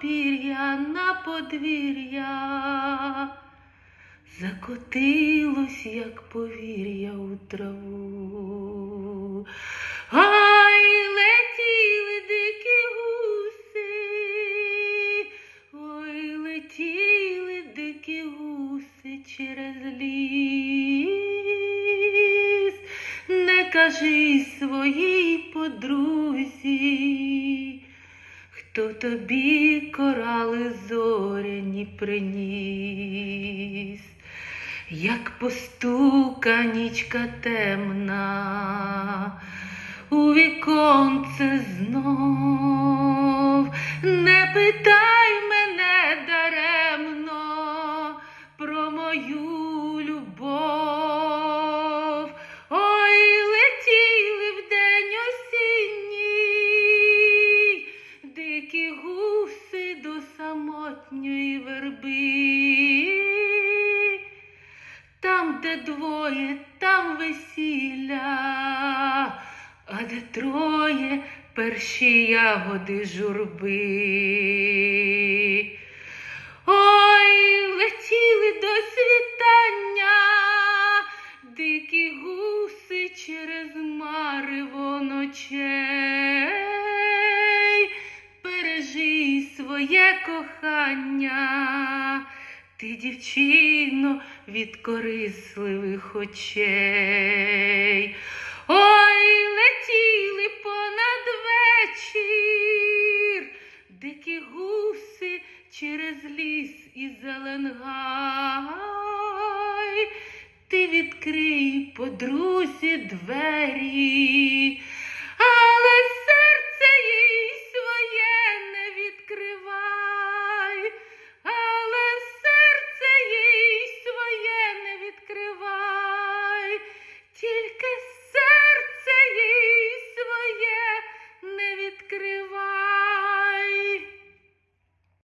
подвір'я на подвір'я, закотилось, як повір'я у траву. Ай, летіли дикі гуси, ой, летіли дикі гуси через ліс. Не кажи своїй подрузі, хто тобі корали зоряні приніс, як постука нічка темна, у віконце знов, самотньої верби. Там, де двоє, там весілля, а де троє перші ягоди журби. Ой, летіли до світання, дикі гуси через марево ночей. Бережи своє кохання, ти, дівчино, від корисливих очей. Ой, летіли понад вечір, дикі гуси через ліс і зеленгай. Ти відкрий подрузі двері,